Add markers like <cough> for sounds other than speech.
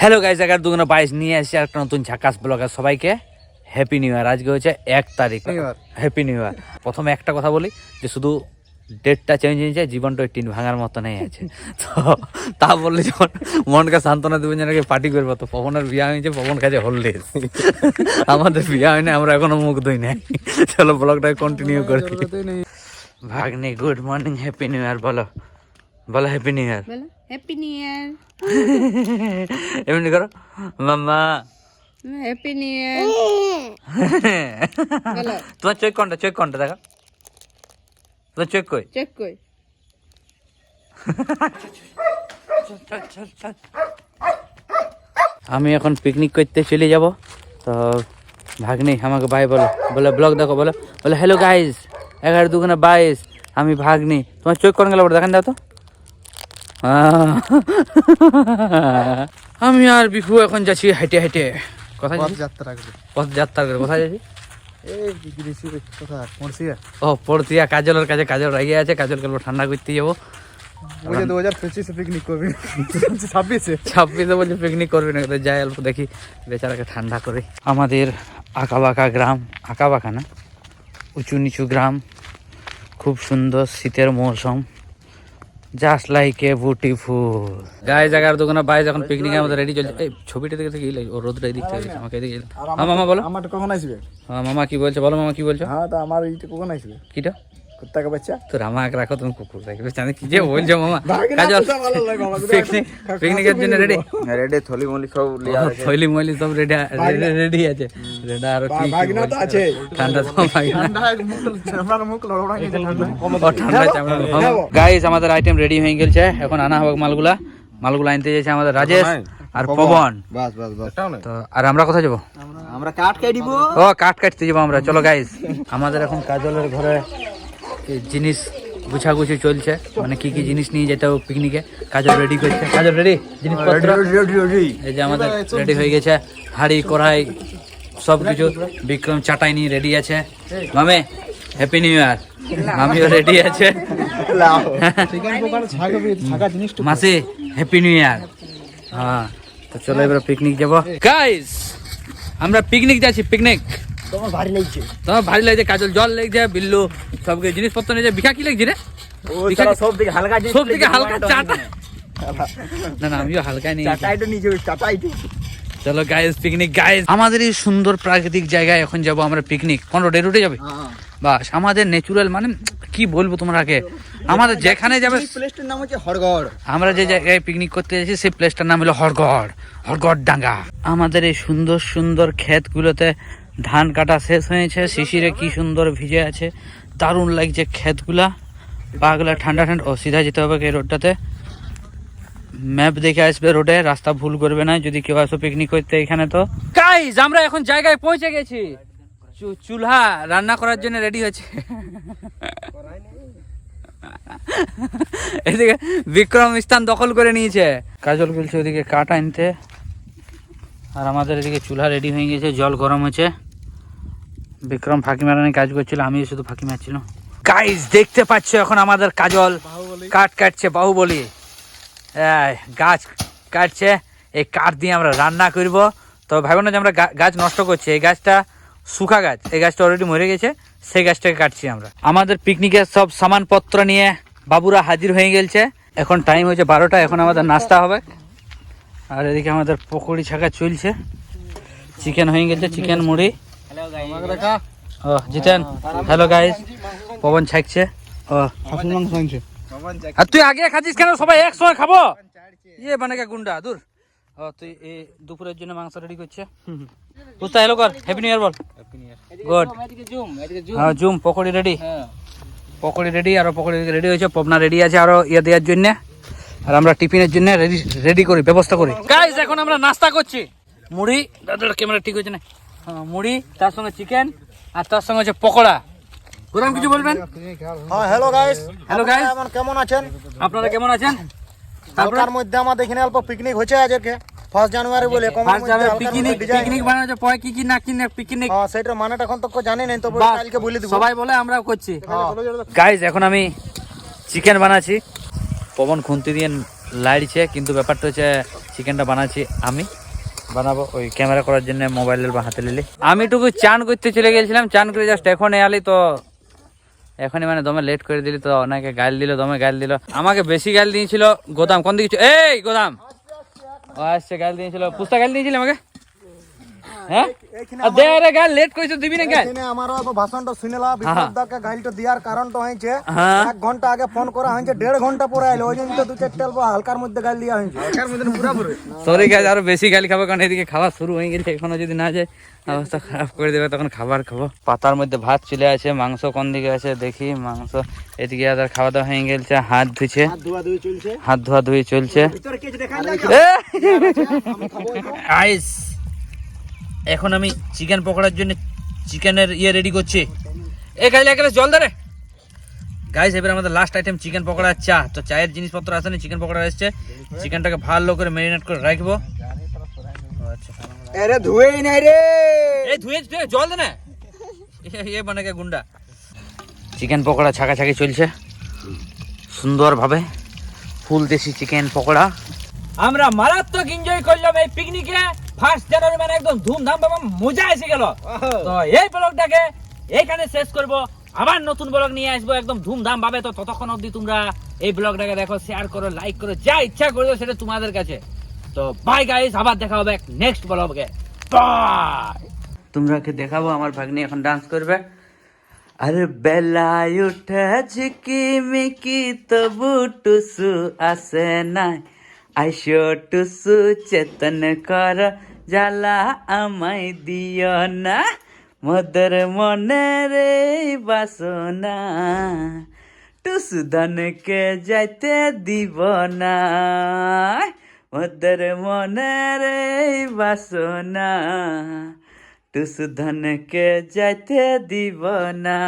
Hello guys এগারো দুগুণ বাইশ নিয়ে এসেছি একটা নতুন ঝাকাস ব্লগার সবাইকে। হ্যাপি নিউ ইয়ার আজকে হচ্ছে এক তারিখ। হ্যাপি নিউ ইয়ার প্রথমে একটা কথা বলি যে শুধু ডেটটা চেঞ্জ হয়েছে জীবনটা টিন ভাঙার মতো নেই আছে তো তা বললে যখন মনকে সান্ত্বনা দেবেন যেন পার্টি করব তো পবনের বিয়া হয়েছে পবন কাজে হলডেজ আমাদের বিয়া হয়নি আমরা এখনও মুখ ধুই নাই। চলো ব্লগটা কন্টিনিউ করি। ভাগ্নি good morning happy new year বলো। বলো হ্যাপি নিউ ইয়ার বলো হ্যাপি নিউ ইয়ার এমনি করো মাম্মা। হ্যাপি নিউ ইয়ার বলো। তোমার চোখ কোনটা চোখ কোনটা দেখো। তোমার চোখ কই? কই? <laughs> আমি এখন পিকনিক করতে চলে যাব। তো ভাগ্নি আমাকে বাই বলো। বলে ব্লগ দেখো বলো। বলে হ্যালো গাইজ এগারো দুগুণে বাইশ। আমি ভাগ্নি। তোমার চোখ কোন গেল দেখান দাও তো। আমি আর বিফু এখন যাচ্ছি হেঁটে হেঁটে। কোথায় যাত্রা করে করে কোথায় যাচ্ছি ও পড়তিয়া কাজলের কাছে কাজল রেগে আছে কাজল ঠান্ডা করতে যাব। দু হাজার পঁচিশে পিকনিক করবি। ছাব্বিশে? ছাব্বিশে বলছে পিকনিক করবি না যাই অল্প দেখি। বেচারাকে ঠান্ডা করে। আমাদের আঁকাবাঁকা গ্রাম আঁকাবাঁকা না উঁচু নিচু গ্রাম খুব সুন্দর শীতের মৌসুম। জাস্ট লাইক এ বিউটিফুল গায়ে জায়গার দোকানে বাইরে যখন পিকনিকে আমাদের রেডি চলছে এই ছবিটা দেখে দেখে ও রোদটা এদিক থেকে আমাকে এদিকে হ্যাঁ মামা বলো। আমার কখন আসবে হ্যাঁ মামা কি বলছে? বলো মামা কি বলছো? হ্যাঁ তো আমার এইটা কখন আসবে কিটা? কুত্তা কা বাচ্চা? তোর আমাকে রাখো তুমি কুকুর রাখবে জানি কি যে বলছো মামা? <laughs> ভাগনা কাজল তো ভালো লাগে বাবা, পিকনিক পিকনিকের জন্য রেডি রেডে থলি মলি সব লিয়া আছে। থৈলি মৈলি সব রেডি রেডি আছে। রেডা আর কি কি ভাগনা তো আছে। ঠান্ডা তো ভাগনা। আমার মুখ লড়া গেছে ঠান্ডা। ঠান্ডা চামড়া গাইস আমাদের আইটেম রেডি হয়ে গেছে। এখন আনা হবে মালগুলা। মালগুলা আনতে যাচ্ছে আমাদের রাজেশ আর পবন। বাস বাস বাস। তো আর আমরা কোথায় যাব? আমরা কাট খাই দিব ও কাট কাটতে যাব আমরা। চলো গাইস আমাদের এখন কাজলের ঘরে জিনিস গুছাগুছি চলছে। মানে কি কি জিনিস নিয়ে যেতে হবে পিকনিকে কাজল রেডি করছে। কাজল রেডি জিনিসপত্র? এই যে আমাদের রেডি হয়ে গেছে। হাড়ি কড়াই সব কিছু বিক্রম চাটাই নিয়ে রেডি আছে। মামে হ্যাপি নিউ ইয়ার আমিও রেডি আছে। মাসি হ্যাপি নিউ ইয়ার হ্যাঁ তো চলো এবার পিকনিক যাব। গাইস আমরা পিকনিক যাচ্ছি পিকনিক তোমার ভারী লাগছে। তোমার ভারী লাগছে কাজল জল লেগছে বিল্লু সব জিনিসপত্র নিয়ে বিখা কি লাগছে রে? সব দিকে হালকা সব থেকে হালকা চাটা। না না আমিও হালকা চলো গাইস পিকনিক গাইস আমাদের এই সুন্দর প্রাকৃতিক জায়গায় এখন যাব আমরা পিকনিক কোন রোডে রুটে যাবে? বাস আমাদের ন্যাচুরাল মানে কি বলব তোমাকে আমাদের যেখানে যাবে প্লেসটার নাম হচ্ছে হরগড়। আমরা যে জায়গায় পিকনিক করতে যাচ্ছি সেই প্লেসটার নাম হলো হরগড় হরগড় ডাঙ্গা আমাদের এই সুন্দর সুন্দর ক্ষেতগুলোতে ধান কাটা শেষ হয়েছে শিশিরে কি সুন্দর ভিজে আছে দারুণ লাগছে ক্ষেতগুলা। পাগুলা ঠান্ডা ঠান্ডা ও সিধা যেতে হবে এই রোডটাতে। ম্যাপ দেখে আসবে রোডে রাস্তা ভুল করবে না যদি কেউ আসো পিকনিক করতে এখানে তো। গাইজ আমরা এখন জায়গায় পৌঁছে গেছি। চুলহা রান্না করার জন্য রেডি হচ্ছে এদিকে বিক্রম স্থান দখল করে নিয়েছে। কাজল বলছে ওদিকে কাঠ আনতে। আর আমাদের এদিকে চুলা রেডি হয়ে গেছে জল গরম হচ্ছে বিক্রম ফাঁকি মারানি কাজ করছিল আমি শুধু ফাঁকি মারছিলাম। গাইজ দেখতে পাচ্ছ এখন আমাদের কাজল। কাঠ কাটছে বাহুবলি। গাছ কাটছে। এই কাঠ দিয়ে আমরা রান্না করব। তো ভাবো না যে আমরা গাছ নষ্ট করছি। এই গাছটা শুকা গাছ। এই গাছটা অলরেডি মরে গেছে। সেই গাছটাকে কাটছি আমরা। আমাদের পিকনিকের সব সামানপত্র নিয়ে বাবুরা হাজির হয়ে গেছে। এখন টাইম হয়েছে বারোটা। এখন আমাদের নাস্তা হবে। আর এদিকে আমাদের পকোড়ি ছাকা চলছে। চিকেন হয়ে গেছে চিকেন মুড়ি। ও জিতেন হ্যালো গাইস পবন ছাকছে। ও খাসির মাংস আনছে। আর তুই আগে খাচ্ছিস কেন? সবাই একসঙ্গে খাব? ইয়ে মানে কে গুন্ডা দূর। ও তুই এই দুপুরের জন্য মাংস রেডি করছে। বুঝতে হ্যালো কর। হ্যাপি নিউ ইয়ার বল। গুড হ্যাঁ জুম পকোড়ি রেডি পকোড়ি রেডি আর পকোড়ি রেডি হয়েছে। পবনা রেডি আছে আরও ইয়ে দেওয়ার জন্য। আর আমরা টিফিনের জন্য রেডি রেডি করি ব্যবস্থা করি। গাইস এখন আমরা নাস্তা করছি। মুড়ি দাদার ক্যামেরা ঠিক হয়েছে না? হ্যাঁ, মুড়ি তার সঙ্গে চিকেন আর তার সঙ্গে হচ্ছে পকোড়া। গোরাম কিছু বলবেন? হ্যাঁ হ্যালো গাইস guys. এখন কেমন আছেন? আপনারা কেমন আছেন? তারপরে হালকার মধ্যে আমাদের এখানে অল্প পিকনিক হচ্ছে আজকে। ফার্স্ট জানুয়ারি বলে পিকনিক। পিকনিক বানানো পরে কি কি না কি না পিকনিক হ্যাঁ সেটার মানেটা এখন তো কেউ জানি নাই তবে বাস, কালকে বলে দিব। সবাই বলে আমরাও করছি। হ্যাঁ। গাইজ এখন আমি চিকেন বানাচ্ছি। পবন খুন্তি দিয়ে লাড়ছে, কিন্তু ব্যাপারটা হচ্ছে চিকেনটা বানাচ্ছি আমি। বানাবো ওই ক্যামেরা করার জন্য মোবাইলের বা হাতে নিলি। আমি টুকু চান করতে চলে গেছিলাম, চান করে জাস্ট এখন এলি তো। এখনই মানে দমে লেট করে দিলি তো, অনেকে গাল দিল, দমে গাল দিল। আমাকে বেশি গাল দিয়েছিল, গোদাম, কোন দিকে এই গোদাম! ও আসছে, গাল দিয়েছিল। পুস্তা গাল দিয়েছিল আমাকে? হ্যাঁ? দে রে গাল লেট করেছ দিবি না গাল এখানে আমারও তো ভাষণটা শুনেলা বিপ্লবদাকে গাড়িটা দেওয়ার কারণটা হয়েছে। এক ঘণ্টা আগে ফোন করা হয়েছে দেড় ঘণ্টা পরে আইলো ওই জন্য তো দু চারটে অল্প হালকার মধ্যে গাল হালকার মধ্যে সরি গাছ আরও বেশি গালি খাব কারণ এদিকে খাওয়া শুরু হয়ে গেছে এখনও যদি না যায় অবস্থা খারাপ করে দেবে তখন খাবার খাব। পাতার মধ্যে ভাত চলে আছে মাংস কোন দিকে আছে দেখি মাংস এদিকে আদার খাওয়া দাওয়া হয়ে গেছে হাত ধুছে ধোয়া ধুয়ে চলছে। হাত ধোয়া ধুয়ে চলছে। আইস এখন আমি চিকেন পকোড়ার জন্য চিকেনের ইয়ে রেডি করছি। এ গাইলে এক গ্লাস জল দে রে। গাইস এবার আমাদের লাস্ট আইটেম চিকেন পকোড়া চা। তো চায়ের জিনিসপত্র আসেনি চিকেন পকোড়া এসছে। চিকেনটাকে ভালো করে ম্যারিনেট করে রাখব। আচ্ছা। আরে ধুয়েই নাই রে। এই ধুয়ে ধুয়ে জল দে না। এ মানে কে গুন্ডা। চিকেন পকোড়া ছাকাছাকি চলছে। সুন্দরভাবে ফুল দেশি চিকেন পকোড়া। আমরা মারাত্মক এনজয় করলাম এই পিকনিকে ফার্স্ট জানুয়ারি মানে একদম ধুমধাম বাবা মজা এসে গেল। তো এই ব্লগটাকে এইখানে শেষ করব। আবার নতুন ব্লগ নিয়ে আসব একদম ধুমধাম ভাবে। তো ততক্ষণ অবধি তোমরা এই ব্লগটাকে দেখো শেয়ার করো লাইক করো যা ইচ্ছা করো সেটা তোমাদের কাছে। তো বাই গাইস আবার দেখা হবে নেক্সট ব্লগে বাই তোমরাকে দেখাবো? আমার ভাগ্নি এখন ডান্স করবে। আরে বেলায় উঠে ঝিকি মিকি তবু টুসু আসে নাই। আইসো টুসু চেতন কর জ্বালা আমায় দিও না মদর মনে রে বাসনা টুসু ধনকে যাইতে দিব না মদর মনে রে বাসনা টুসু ধনকে যাইতে দিব না